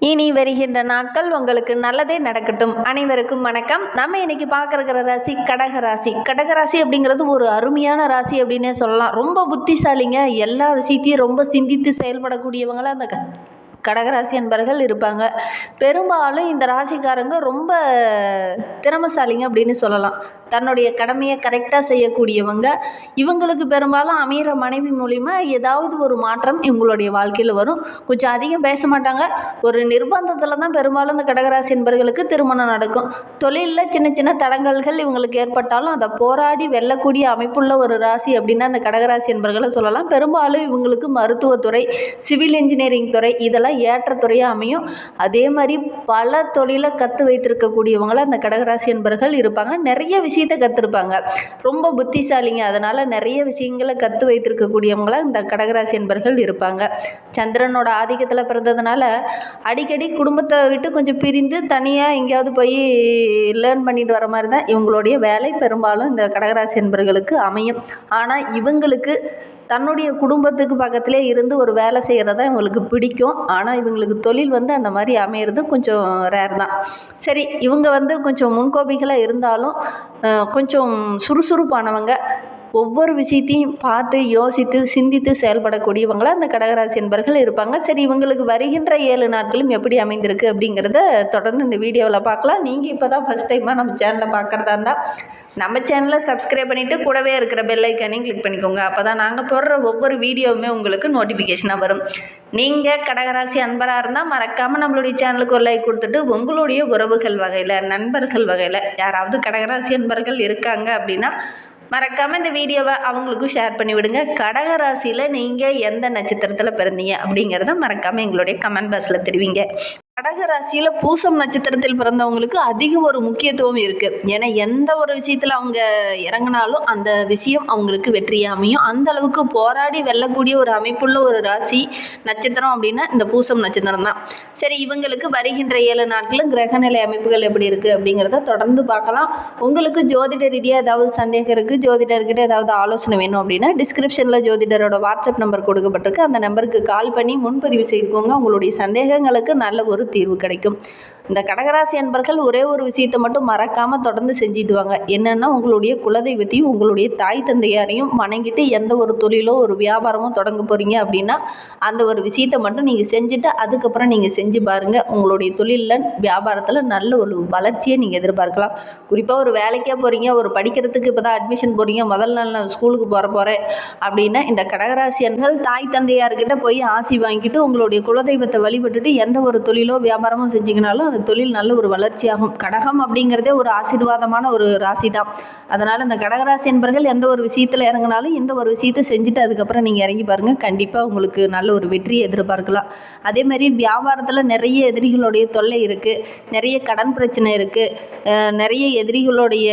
இனி வருகின்ற நாட்கள் உங்களுக்கு நல்லதே நடக்கட்டும். அனைவருக்கும் வணக்கம். நம்ம இன்னைக்கு பார்க்குற ராசி கடக ராசி. கடக ராசி அப்படிங்கிறது ஒரு அருமையான ராசி அப்படின்னே சொல்லலாம். ரொம்ப புத்திசாலிங்க. எல்லா விஷயத்தையும் ரொம்ப சிந்தித்து செயல்படக்கூடியவங்களாக அந்த க கடகராசி என்பர்கள் இருப்பாங்க. பெரும்பாலும் இந்த ராசிக்காரங்க ரொம்ப திறமசாலிங்க அப்படின்னு சொல்லலாம். தன்னுடைய கடமையை கரெக்டாக செய்யக்கூடியவங்க. இவங்களுக்கு பெரும்பாலும் அமையிற மனைவி மூலிமா ஏதாவது ஒரு மாற்றம் இவங்களுடைய வாழ்க்கையில் வரும். கொஞ்சம் அதிகம் பேச மாட்டாங்க. ஒரு நிர்பந்தத்தில் தான் பெரும்பாலும் இந்த கடகராசி என்பர்களுக்கு திருமணம் நடக்கும். தொழிலில் சின்ன சின்ன தடங்கல்கள் இவங்களுக்கு ஏற்பட்டாலும் அதை போராடி வெல்லக்கூடிய அமைப்புள்ள ஒரு ராசி அப்படின்னா அந்த கடகராசி என்பர்களை சொல்லலாம். பெரும்பாலும் இவங்களுக்கு மருத்துவத்துறை சிவில் இன்ஜினியரிங் துறை இதெல்லாம் ஏற்ற துறையாக அமையும். அதே மாதிரி பல தொழிலை கற்று வைத்திருக்கக்கூடியவங்களை அந்த கடகராசி என்பர்கள் இருப்பாங்க. நிறைய விஷயத்தை கற்றுருப்பாங்க ரொம்ப புத்திசாலிங்க. அதனால் நிறைய விஷயங்களை கற்று வைத்திருக்கக்கூடியவங்களாக இந்த கடகராசி என்பர்கள் இருப்பாங்க. சந்திரனோட ஆதிக்கத்தில் பிறந்ததுனால அடிக்கடி குடும்பத்தை விட்டு கொஞ்சம் பிரிந்து தனியாக எங்கேயாவது போய் லேர்ன் பண்ணிட்டு வர மாதிரி தான் இவங்களுடைய வேலை. பெரும்பாலும் இந்த கடகராசி என்பர்களுக்கு அமையும். ஆனால் இவங்களுக்கு தன்னுடைய குடும்பத்துக்கு பக்கத்திலே இருந்து ஒரு வேலை செய்கிறது தான் இவங்களுக்கு பிடிக்கும். ஆனால் இவங்களுக்கு தொழில் வந்து அந்த மாதிரி அமையிறது கொஞ்சம் ரேர் தான். சரி இவங்க வந்து கொஞ்சம் முன்கோபிகளாக இருந்தாலும் கொஞ்சம் சுறுசுறுப்பானவங்க. ஒவ்வொரு விஷயத்தையும் பார்த்து யோசித்து சிந்தித்து செயல்படக்கூடியவங்களாக அந்த கடகராசி என்பர்கள் இருப்பாங்க. சரி இவங்களுக்கு வருகின்ற ஏழு நாட்களும் எப்படி அமைந்திருக்கு அப்படிங்கிறத தொடர்ந்து இந்த வீடியோவில் பார்க்கலாம். நீங்கள் இப்போ தான் ஃபஸ்ட் டைமாக நம்ம சேனலை பார்க்குறதா இருந்தால் நம்ம சேனலை சப்ஸ்கிரைப் பண்ணிவிட்டு கூடவே இருக்கிற பெல்லைக்கனையும் கிளிக் பண்ணிக்கோங்க. அப்போ தான் நாங்கள் போடுற ஒவ்வொரு வீடியோவுமே உங்களுக்கு நோட்டிஃபிகேஷனாக வரும். நீங்கள் கடகராசி அன்பராக இருந்தால் மறக்காமல் நம்மளுடைய சேனலுக்கு ஒரு லைக் கொடுத்துட்டு உங்களுடைய உறவுகள் வகையில் நண்பர்கள் வகையில் யாராவது கடகராசி அன்பர்கள் இருக்காங்க அப்படின்னா மறக்காமல் இந்த வீடியோவை அவங்களுக்கும் ஷேர் பண்ணி விடுங்க. கடக ராசியில் நீங்கள் எந்த நட்சத்திரத்தில் பிறந்தீங்க அப்படிங்கிறத மறக்காமல் எங்களுடைய கமெண்ட் பாக்ஸில் தெரிவிங்க. கடக ராசியில் பூசம் நட்சத்திரத்தில் பிறந்தவங்களுக்கு அதிக ஒரு முக்கியத்துவம் இருக்குது ஏன்னா எந்த ஒரு விஷயத்தில் அவங்க இறங்கினாலும் அந்த விஷயம் அவங்களுக்கு வெற்றியாக அமையும். அந்த அளவுக்கு போராடி வெல்லக்கூடிய ஒரு அமைப்புள்ள ஒரு ராசி நட்சத்திரம் அப்படின்னா இந்த பூசம் நட்சத்திரம் தான். சரி இவங்களுக்கு வருகின்ற ஏழு நாட்களும் கிரகநிலை அமைப்புகள் எப்படி இருக்குது அப்படிங்கிறத தொடர்ந்து பார்க்கலாம். உங்களுக்கு ஜோதிட ரீதியாக ஏதாவது சந்தேகம் இருக்குது ஜோதிடர்கிட்ட ஏதாவது ஆலோசனை வேணும் அப்படின்னா டிஸ்கிரிப்ஷனில் ஜோதிடரோட வாட்ஸ்அப் நம்பர் கொடுக்கப்பட்டிருக்கு. அந்த நம்பருக்கு கால் பண்ணி முன்பதிவு செய்துக்கோங்க. உங்களுடைய சந்தேகங்களுக்கு நல்ல ஒரு தீர்வு கிடைக்கும். இந்த கடகராசி அன்பர்கள் ஒரே ஒரு விஷயத்தை மட்டும் மறக்காமல் தொடர்ந்து செஞ்சுட்டு வாங்க. என்னென்னா உங்களுடைய குலதெய்வத்தையும் உங்களுடைய தாய் தந்தையாரையும் வணங்கிட்டு எந்த ஒரு தொழிலோ ஒரு வியாபாரமோ தொடங்க போகிறீங்க அப்படின்னா அந்த ஒரு விஷயத்தை மட்டும் நீங்கள் செஞ்சுட்டு அதுக்கப்புறம் நீங்கள் செஞ்சு பாருங்கள் உங்களுடைய தொழிலில் வியாபாரத்தில் நல்ல ஒரு வளர்ச்சியை நீங்கள் எதிர்பார்க்கலாம். குறிப்பாக ஒரு வேலைக்கே போகிறீங்க ஒரு படிக்கிறதுக்கு இப்போ தான் அட்மிஷன் போகிறீங்க முதல் நாள் நான் ஸ்கூலுக்கு போகிற போகிறேன் அப்படின்னா இந்த கடகராசி அன்பர்கள் தாய் தந்தையார்கிட்ட போய் ஆசி வாங்கிட்டு உங்களுடைய குலதெய்வத்தை வழிபட்டுட்டு எந்த ஒரு தொழிலோ வியாபாரமும் செஞ்சிங்கனாலும் அந்த தொழில் நல்ல ஒரு வளர்ச்சியாகும். கடகம் அப்படிங்கிறதே ஒரு ஆசீர்வாதமான ஒரு ராசி தான் அதனால் இந்த கடகராசி என்பர்கள் எந்த ஒரு விஷயத்தில் இறங்கினாலும் இந்த ஒரு விஷயத்தை செஞ்சுட்டு அதுக்கப்புறம் நீங்கள் இறங்கி பாருங்கள் கண்டிப்பாக உங்களுக்கு நல்ல ஒரு வெற்றியை எதிர்பார்க்கலாம். அதேமாதிரி வியாபாரத்தில் நிறைய எதிரிகளுடைய தொல்லை இருக்குது நிறைய கடன் பிரச்சனை இருக்குது நிறைய எதிரிகளுடைய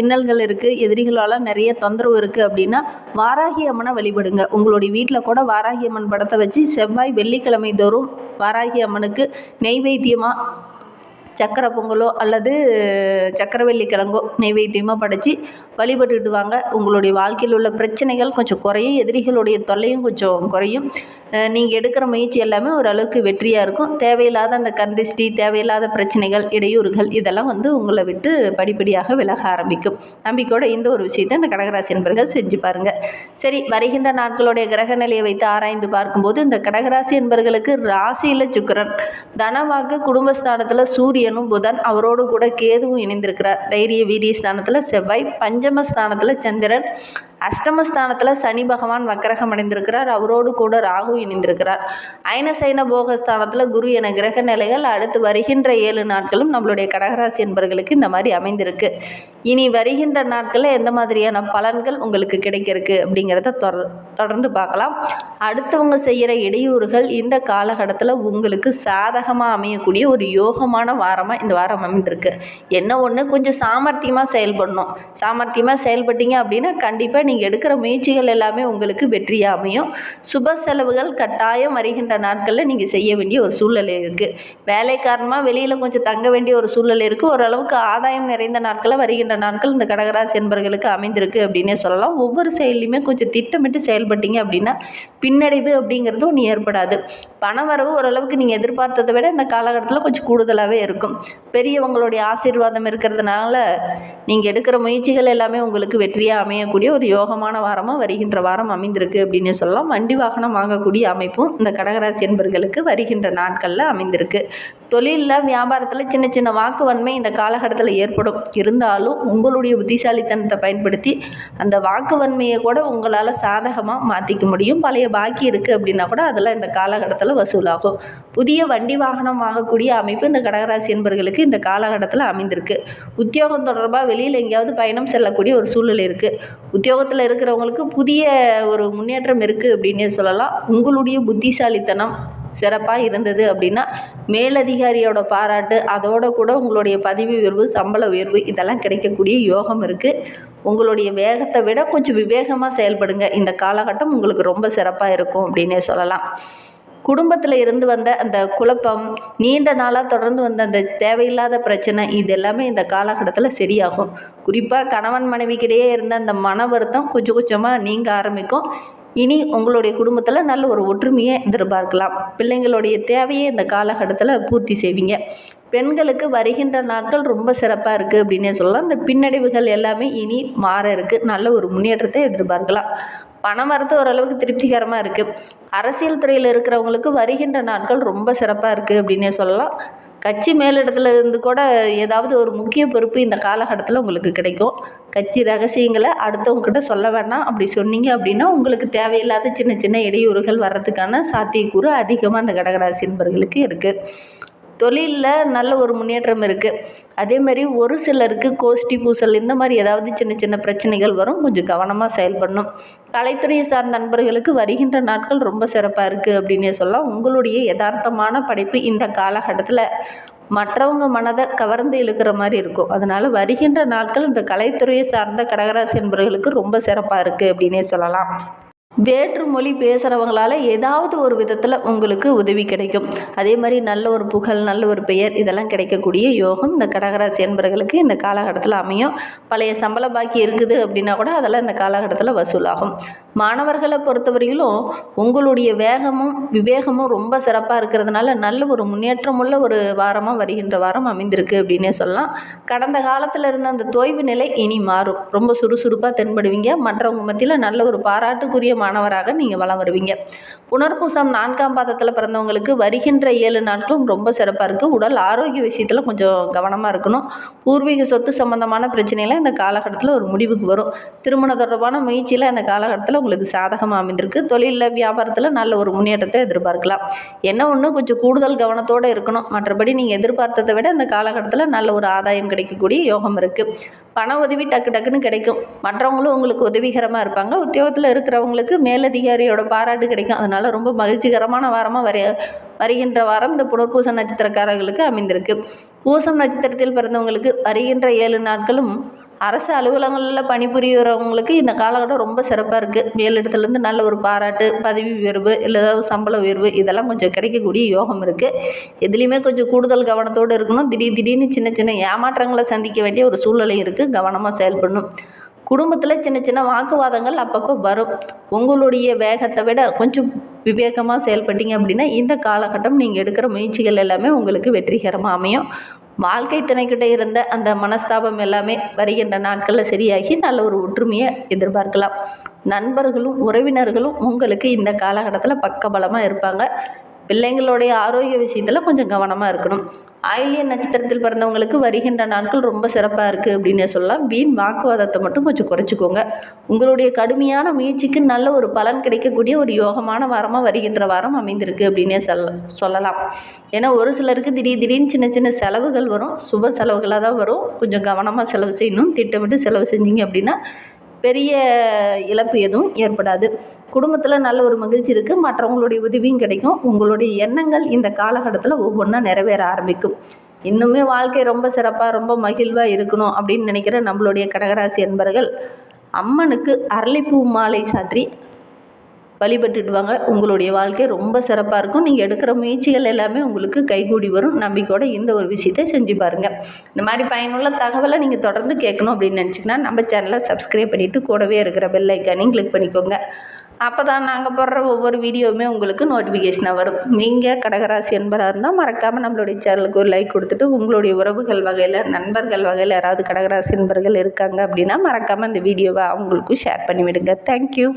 இன்னல்கள் இருக்குது எதிரிகளால் நிறைய தொந்தரவு இருக்குது அப்படின்னா வாராகி அம்மனை வழிபடுங்க. உங்களுடைய வீட்டில் கூட வாராகி அம்மன் படத்தை வச்சு செவ்வாய் வெள்ளிக்கிழமை தோறும் வாராகி அம்மனுக்கு நெய்வேத்தியமாக சக்கரை பொங்கலோ அல்லது சக்கரவள்ளி கிழங்கோ நைவேத்தியமாக படைச்சி வழிபட்டுட்டு வாங்க உங்களுடைய வாழ்க்கையில் உள்ள பிரச்சனைகள் கொஞ்சம் குறையும் எதிரிகளுடைய தொல்லையும் கொஞ்சம் குறையும். நீங்கள் எடுக்கிற முயற்சி எல்லாமே ஓரளவுக்கு வெற்றியாக இருக்கும். தேவையில்லாத அந்த கந்திஷ்டி தேவையில்லாத பிரச்சனைகள் இடையூறுகள் இதெல்லாம் வந்து உங்களை விட்டு படிப்படியாக விலக ஆரம்பிக்கும். நம்பிக்கையோட இந்த ஒரு விஷயத்தை இந்த கடகராசி என்பர்கள் செஞ்சு பாருங்கள் சரி வருகின்ற நாட்களுடைய கிரக நிலையை வைத்து ஆராய்ந்து பார்க்கும்போது இந்த கடகராசி என்பர்களுக்கு ராசியில் சுக்கரன் தனவாக்கு குடும்பஸ்தானத்தில் சூரியனும் புதன் அவரோடு கூட கேதுவும் இணைந்திருக்கிறார். தைரிய வீரிய ஸ்தானத்தில் செவ்வாய் பஞ்சம ஸ்தானத்தில் சந்திரன் அஷ்டமஸ்தானத்தில் சனி பகவான் வக்கரகம் அடைந்திருக்கிறார் அவரோடு கூட ராகு இணைந்திருக்கிறார். அயனசைன போகஸ்தானத்தில் குரு என கிரக நிலைகள் அடுத்து வருகின்ற ஏழு நாட்களும் நம்மளுடைய கடகராசி என்பர்களுக்கு இந்த மாதிரி அமைந்திருக்கு. இனி வருகின்ற நாட்களில் எந்த மாதிரியான பலன்கள் உங்களுக்கு கிடைக்கிறதுக்கு அப்படிங்கிறத தொடர் தொடர்ந்து பார்க்கலாம். அடுத்தவங்க செய்கிற இடையூறுகள் இந்த காலகட்டத்தில் உங்களுக்கு சாதகமாக அமையக்கூடிய ஒரு யோகமான வாரமாக இந்த வாரம் அமைந்திருக்கு. என்ன ஒன்று கொஞ்சம் சாமர்த்தியமாக செயல்படணும். சாமர்த்தியமாக செயல்பட்டீங்க அப்படின்னா கண்டிப்பாக நீங்கள் நீங்கள் எடுக்கிற முயற்சிகள் எல்லாமே உங்களுக்கு வெற்றியாக அமையும். சுப செலவுகள் கட்டாயம் வருகின்ற நாட்களில் நீங்கள் செய்ய வேண்டிய ஒரு சூழ்நிலை இருக்குது வேலை காரணமாக வெளியில் கொஞ்சம் தங்க வேண்டிய ஒரு சூழ்நிலை இருக்குது ஓரளவுக்கு ஆதாயம் நிறைந்த நாட்களில் வருகின்ற நாட்கள் இந்த கடகராசி என்பர்களுக்கு அமைந்திருக்கு அப்படின்னே சொல்லலாம். ஒவ்வொரு செயலையுமே கொஞ்சம் திட்டமிட்டு செயல்பட்டீங்க அப்படின்னா பின்னடைவு அப்படிங்கிறது ஒன்று ஏற்படாது. பண வரவு ஓரளவுக்கு நீங்கள் எதிர்பார்த்ததை விட இந்த காலகட்டத்தில் கொஞ்சம் கூடுதலாகவே இருக்கும். பெரியவங்களுடைய ஆசீர்வாதம் இருக்கிறதுனால நீங்கள் எடுக்கிற முயற்சிகள் எல்லாமே உங்களுக்கு வெற்றியாக அமையக்கூடிய ஒரு யோகமான வாரமாக வருகின்ற வாரம் அமைந்திருக்கு அப்படின்னு சொல்லலாம். வண்டி வாகனம் வாங்கக்கூடிய அமைப்பும் இந்த கடகராசி என்பர்களுக்கு வருகின்ற நாட்களில் அமைந்திருக்கு. தொழிலில் வியாபாரத்தில் சின்ன சின்ன வாக்குவன்மை இந்த காலகட்டத்தில் ஏற்படும். இருந்தாலும் உங்களுடைய புத்திசாலித்தனத்தை பயன்படுத்தி அந்த வாக்குவன்மையை கூட உங்களால் சாதகமாக மாற்றிக்க முடியும். பழைய பாக்கி இருக்குது அப்படின்னா கூட அதெல்லாம் இந்த காலகட்டத்தில் வசூலாகும். புதிய வண்டி வாகனம் வாங்கக்கூடிய அமைப்பு இந்த கடகராசி என்பர்களுக்கு இந்த காலகட்டத்தில் அமைந்திருக்கு. உத்தியோகம் தொடர்பாக வெளியில் எங்கேயாவது பயணம் செல்லக்கூடிய ஒரு சூழ்நிலை இருக்குது உத்தியோகத்தில் இருக்கிறவங்களுக்கு புதிய ஒரு முன்னேற்றம் இருக்குது அப்படின்னே சொல்லலாம். உங்களுடைய புத்திசாலித்தனம் சிறப்பாக இருந்தது அப்படின்னா மேலதிகாரியோட பாராட்டு அதோட கூட உங்களுடைய பதவி உயர்வு சம்பள உயர்வு இதெல்லாம் கிடைக்கக்கூடிய யோகம் இருக்குது உங்களுடைய வேகத்தை விட கொஞ்சம் விவேகமாக செயல்படுங்க. இந்த காலகட்டம் உங்களுக்கு ரொம்ப சிறப்பாக இருக்கும் அப்படின்னே சொல்லலாம். குடும்பத்தில் இருந்து வந்த அந்த குழப்பம் நீண்ட நாளாக தொடர்ந்து வந்த அந்த தேவையில்லாத பிரச்சனை இது எல்லாமே இந்த காலகட்டத்தில் சரியாகும். குறிப்பாக கணவன் மனைவிக்கிடையே இருந்த அந்த மன வருத்தம் கொஞ்சம் கொஞ்சமாக நீங்க ஆரம்பிக்கும். இனி உங்களுடைய குடும்பத்தில் நல்ல ஒரு ஒற்றுமையை எதிர்பார்க்கலாம். பிள்ளைங்களுடைய தேவையை இந்த காலகட்டத்தில் பூர்த்தி செய்வீங்க. பெண்களுக்கு வருகின்ற நாட்கள் ரொம்ப சிறப்பாக இருக்குது அப்படின்னே சொல்லலாம். இந்த பின்னடைவுகள் எல்லாமே இனி மாற இருக்குது நல்ல ஒரு முன்னேற்றத்தை எதிர்பார்க்கலாம். பணம் வரத்து ஓரளவுக்கு திருப்திகரமாக இருக்குது அரசியல் துறையில் இருக்கிறவங்களுக்கு வருகின்ற நாட்கள் ரொம்ப சிறப்பாக இருக்குது அப்படின்னே சொல்லலாம். கட்சி மேலிடத்துல இருந்து கூட ஏதாவது ஒரு முக்கிய பொறுப்பு இந்த காலகட்டத்தில் உங்களுக்கு கிடைக்கும். கட்சி ரகசியங்களை அடுத்தவங்ககிட்ட சொல்ல வேண்டாம் அப்படி சொன்னீங்க அப்படின்னா உங்களுக்கு தேவையில்லாத சின்ன சின்ன இடையூறுகள் வர்றதுக்கான சாத்தியக்கூறு அதிகமாக அந்த கடகராசி என்பர்களுக்கு இருக்குது தொழிலில் நல்ல ஒரு முன்னேற்றம் இருக்குது அதே மாதிரி ஒரு சிலருக்கு கோஷ்டி பூசல் இந்த மாதிரி ஏதாவது சின்ன சின்ன பிரச்சனைகள் வரும். கொஞ்சம் கவனமாக செயல்படணும். கலைத்துறையை சார்ந்த நண்பர்களுக்கு வருகின்ற நாட்கள் ரொம்ப சிறப்பாக இருக்குது அப்படின்னே சொல்லலாம். உங்களுடைய யதார்த்தமான படைப்பு இந்த காலகட்டத்தில் மற்றவங்க மனதை கவர்ந்து இழுக்கிற மாதிரி இருக்கும். அதனால் வருகின்ற நாட்கள் இந்த கலைத்துறையை சார்ந்த கடகராசி என்பவர்களுக்கு ரொம்ப சிறப்பாக இருக்குது அப்படின்னே சொல்லலாம். வேற்று மொழி பேசுகிறவங்களால ஏதாவது ஒரு விதத்தில் உங்களுக்கு உதவி கிடைக்கும். அதே மாதிரி நல்ல ஒரு புகழ் நல்ல ஒரு பெயர் இதெல்லாம் கிடைக்கக்கூடிய யோகம் இந்த கடகராசி என்பர்களுக்கு இந்த காலகட்டத்தில் அமையும். பழைய சம்பள பாக்கி இருக்குது அப்படின்னா கூட அதெல்லாம் இந்த காலகட்டத்தில் வசூலாகும். மாணவர்களை பொறுத்தவரையிலும் உங்களுடைய வேகமும் விவேகமும் ரொம்ப சிறப்பாக இருக்கிறதுனால நல்ல ஒரு முன்னேற்றமுள்ள ஒரு வாரமாக வருகின்ற வாரம் அமைந்திருக்கு அப்படின்னே சொல்லலாம். கடந்த காலத்தில் இருந்த அந்த தொய்வு நிலை இனி மாறும். ரொம்ப சுறுசுறுப்பாக தென்படுவீங்க. மற்றவங்க மத்தியில் நல்ல ஒரு பாராட்டுக்குரிய மாணவராக நீங்கள் வளம் வருவீங்க. புனர்பூசம் நான்காம் பாதத்தில் பிறந்தவங்களுக்கு வருகின்ற ஏழு நாட்களும் ரொம்ப சிறப்பாக இருக்குது உடல் ஆரோக்கிய விஷயத்தில் கொஞ்சம் கவனமாக இருக்கணும். பூர்வீக சொத்து சம்பந்தமான பிரச்சனையில் இந்த காலகட்டத்தில் ஒரு முடிவுக்கு வரும். திருமண தொடர்பான முயற்சியில் இந்த காலகட்டத்தில் உங்களுக்கு சாதகமாக அமைந்திருக்கு. தொழிலில் வியாபாரத்தில் நல்ல ஒரு முன்னேற்றத்தை எதிர்பார்க்கலாம். என்ன ஒன்று கொஞ்சம் கூடுதல் கவனத்தோடு இருக்கணும். மற்றபடி நீங்கள் எதிர்பார்த்ததை விட இந்த காலகட்டத்தில் நல்ல ஒரு ஆதாயம் கிடைக்கக்கூடிய யோகம் இருக்குது பண உதவி டக்கு டக்குன்னு கிடைக்கும். மற்றவங்களும் உங்களுக்கு உதவிகரமாக இருப்பாங்க. உத்தியோகத்தில் இருக்கிறவங்களுக்கு மேலதிகாரியோட பாராட்டு கிடைக்கும். அதனால் ரொம்ப மகிழ்ச்சிகரமான வாரமாக வர வருகின்ற வாரம் இந்த புனர்பூச நட்சத்திரக்காரர்களுக்கு அமைந்திருக்கு. பூசம் நட்சத்திரத்தில் பிறந்தவங்களுக்கு வருகின்ற ஏழு நாட்களும் அரசு அலுவலகங்களில் பணிபுரியறவங்களுக்கு இந்த காலகட்டம் ரொம்ப சிறப்பாக இருக்குது மேலிடத்துலேருந்து நல்ல ஒரு பாராட்டு பதவி உயர்வு இல்லை ஏதாவது சம்பள உயர்வு இதெல்லாம் கொஞ்சம் கிடைக்கக்கூடிய யோகம் இருக்குது எதுலேயுமே கொஞ்சம் கூடுதல் கவனத்தோடு இருக்கணும். திடீர் திடீர்னு சின்ன சின்ன ஏமாற்றங்களை சந்திக்க வேண்டிய ஒரு சூழ்நிலை இருக்குது கவனமாக செயல்படணும். குடும்பத்தில் சின்ன சின்ன வாக்குவாதங்கள் அப்பப்போ வரும். உங்களுடைய வேகத்தை விட கொஞ்சம் விவேகமாக செயல்பட்டீங்க அப்படின்னா இந்த காலகட்டம் நீங்கள் எடுக்கிற முயற்சிகள் எல்லாமே உங்களுக்கு வெற்றிகரமாக அமையும். வாழ்க்கை துணைக்கிட்ட இருந்த அந்த மனஸ்தாபம் எல்லாமே வருகின்ற நாட்களில் சரியாகி நல்ல ஒரு ஒற்றுமையை எதிர்பார்க்கலாம். நண்பர்களும் உறவினர்களும் உங்களுக்கு இந்த காலகட்டத்தில் பக்கபலமாக இருப்பாங்க. பிள்ளைங்களுடைய ஆரோக்கிய விஷயத்தில் கொஞ்சம் கவனமாக இருக்கணும். ஆயிலிய நட்சத்திரத்தில் பிறந்தவங்களுக்கு வருகின்ற நாட்கள் ரொம்ப சிறப்பாக இருக்குது அப்படின்னே சொல்லலாம். வீண் வாக்குவாதத்தை மட்டும் கொஞ்சம் குறைச்சிக்கோங்க. உங்களுடைய கடுமையான முயற்சிக்கு நல்ல ஒரு பலன் கிடைக்கக்கூடிய ஒரு யோகமான வாரமாக வருகின்ற வாரம் அமைந்திருக்கு அப்படின்னே சொல்ல சொல்லலாம். ஏன்னா ஒரு சிலருக்கு திடீர் திடீர்னு சின்ன சின்ன செலவுகள் வரும். சுப செலவுகளாக தான் வரும். கொஞ்சம் கவனமாக செலவு செய்யணும். திட்டமிட்டு செலவு செஞ்சீங்க அப்படின்னா பெரிய இழப்பு எதுவும் ஏற்படாது. குடும்பத்தில் நல்ல ஒரு மகிழ்ச்சி இருக்குது மற்றவங்களுடைய உதவியும் கிடைக்கும். உங்களுடைய எண்ணங்கள் இந்த காலகட்டத்தில் ஒவ்வொன்றா நிறைவேற ஆரம்பிக்கும். இன்னுமே வாழ்க்கை ரொம்ப சிறப்பாக ரொம்ப மகிழ்வாக இருக்கணும் அப்படின்னு நினைக்கிற நம்மளுடைய கடகராசி என்பர்கள் அம்மனுக்கு அரளிப்பூ மாலை சாற்றி வழிபட்டுட்டு வாங்க உங்களுடைய வாழ்க்கை ரொம்ப சிறப்பாக இருக்கும். நீங்கள் எடுக்கிற முயற்சிகள் எல்லாமே உங்களுக்கு கைகூடி வரும். நம்பிக்கையோட இந்த ஒரு விஷயத்தை செஞ்சு பாருங்கள் இந்த மாதிரி பயனுள்ள தகவலை நீங்கள் தொடர்ந்து கேட்கணும் அப்படின்னு நினச்சிங்கன்னா நம்ம சேனலை சப்ஸ்கிரைப் பண்ணிவிட்டு கூடவே இருக்கிற பெல் ஐக்கானையும் கிளிக் பண்ணிக்கோங்க. அப்போ தான் நாங்கள் போடுற ஒவ்வொரு வீடியோவுமே உங்களுக்கு நோட்டிஃபிகேஷனாக வரும். நீங்கள் கடகராசி என்பதாக இருந்தால் மறக்காமல் நம்மளுடைய சேனலுக்கு ஒரு லைக் கொடுத்துட்டு உங்களுடைய உறவுகள் வகையில் நண்பர்கள் வகையில் யாராவது கடகராசி என்பர்கள் இருக்காங்க அப்படின்னா மறக்காமல் இந்த வீடியோவை அவங்களுக்கும் ஷேர் பண்ணிவிடுங்க. தேங்க்யூ